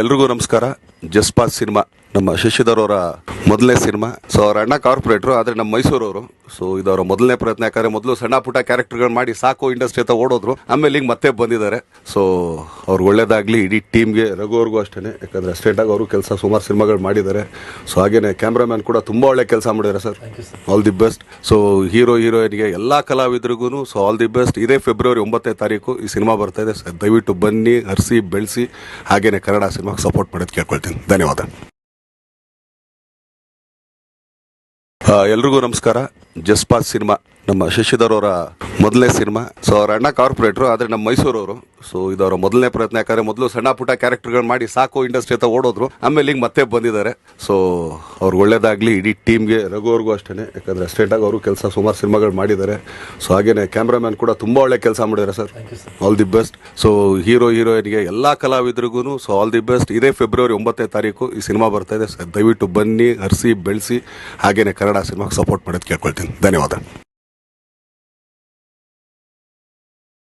ಎಲ್ರಿಗೂ ನಮಸ್ಕಾರ. ಜಸ್ಪಾತ್ ಸಿನಿಮಾ. ನಮ್ಮ ಶಶಿಧರ್ ಅವರ ಮೊದಲನೇ ಸಿನಿಮಾ. ಸೊ ಅವ್ರ ಅಣ್ಣ ಕಾರ್ಪೊರೇಟ್ರು ಆದರೆ ನಮ್ಮ ಮೈಸೂರವರು. ಸೊ ಇದು ಅವರ ಮೊದಲನೇ ಪ್ರಯತ್ನ ಯಾಕಂದ್ರೆ ಮೊದಲು ಸಣ್ಣ ಪುಟ್ಟ ಕ್ಯಾರೆಕ್ಟರ್ಗಳು ಮಾಡಿ ಸಾಕು ಇಂಡಸ್ಟ್ರಿ ಅಂತ ಓಡೋದ್ರು. ಆಮೇಲೆ ಈಗ ಮತ್ತೆ ಬಂದಿದ್ದಾರೆ. ಸೊ ಅವ್ರಿಗೆ ಒಳ್ಳೇದಾಗ್ಲಿ ಇಡೀ ಟೀಮ್ಗೆ ರಘು ಅವ್ರಿಗೂ ಅಷ್ಟೇ ಯಾಕಂದ್ರೆ ಅಷ್ಟೇಟಾಗಿ ಅವರು ಕೆಲಸ ಸುಮಾರು ಸಿನಿಮಾಗಳು ಮಾಡಿದ್ದಾರೆ. ಸೊ ಹಾಗೇನೆ ಕ್ಯಾಮ್ರಾಮ್ಯಾನ್ ಕೂಡ ತುಂಬ ಒಳ್ಳೆ ಕೆಲಸ ಮಾಡಿದ್ದಾರೆ sir. All the best so hero ಹೀರೋಯಿನ್ಗೆ ಎಲ್ಲ ಕಲಾವಿದರಿಗೂ ಸೊ ಆಲ್ ದಿ ಬೆಸ್ಟ್ ಇದೇ ಫೆಬ್ರವರಿ ಒಂಬತ್ತನೇ ತಾರೀಕು ಈ ಸಿನಿಮಾ ಬರ್ತಾ ಇದೆ. ಸರ್ ದಯವಿಟ್ಟು ಬನ್ನಿ ಹರಿಸಿ ಬೆಳೆಸಿ. ಹಾಗೇನೆ ಕನ್ನಡ ಸಿನಿಮಾಗೆ ಸಪೋರ್ಟ್ ಮಾಡೋದು ಕೇಳ್ಕೊಳ್ತೀನಿ. ಧನ್ಯವಾದ. ಎಲ್ರಿಗೂ ನಮಸ್ಕಾರ. ಜಸ್ಪಾತ್ ಸಿನಿಮಾ ನಮ್ಮ ಶಶಿಧರ್ ಅವರ ಮೊದಲನೇ ಸಿನಿಮಾ. ಸೊ ಅವ್ರ ಅಣ್ಣ ಕಾರ್ಪೊರೇಟ್ರು ಆದರೆ ನಮ್ಮ ಮೈಸೂರವರು. ಸೊ ಇದು ಅವರ ಮೊದಲನೇ ಪ್ರಯತ್ನ ಯಾಕಂದ್ರೆ ಮೊದಲು ಸಣ್ಣ ಪುಟ್ಟ ಕ್ಯಾರೆಕ್ಟರ್ಗಳು ಮಾಡಿ ಸಾಕು ಇಂಡಸ್ಟ್ರಿ ಅಂತ ಓಡೋದ್ರು. ಆಮೇಲೆ ಈಗ ಮತ್ತೆ ಬಂದಿದ್ದಾರೆ. ಸೊ ಅವ್ರಿಗೆ ಒಳ್ಳೇದಾಗಲಿ ಇಡೀ ಟೀಮ್ಗೆ ರಘು ಅವ್ರಿಗೂ ಅಷ್ಟೇ ಯಾಕಂದರೆ ಅಷ್ಟೇಟಾಗಿ ಅವರು ಕೆಲಸ ಸುಮಾರು ಸಿನಿಮಾಗಳು ಮಾಡಿದ್ದಾರೆ. ಸೊ ಹಾಗೇನೆ ಕ್ಯಾಮ್ರಾಮ್ಯಾನ್ ಕೂಡ ತುಂಬ ಒಳ್ಳೆ ಕೆಲಸ ಮಾಡಿದ್ದಾರೆ sir. All the best so hero ಹೀರೋಯಿನ್ಗೆ ಎಲ್ಲ ಕಲಾವಿದರಿಗೂ ಸೊ ಆಲ್ ದಿ ಬೆಸ್ಟ್ ಇದೇ ಫೆಬ್ರವರಿ ಒಂಬತ್ತನೇ ತಾರೀಕು ಈ ಸಿನಿಮಾ ಬರ್ತಾ ಇದೆ. ಸರ್ ದಯವಿಟ್ಟು ಬನ್ನಿ ಹರಿಸಿ ಬೆಳೆಸಿ. ಹಾಗೇನೆ ಕನ್ನಡ ಸಿನಿಮಾಗೆ ಸಪೋರ್ಟ್ ಮಾಡೋದು ಕೇಳ್ಕೊಳ್ತೀನಿ. ಧನ್ಯವಾದ.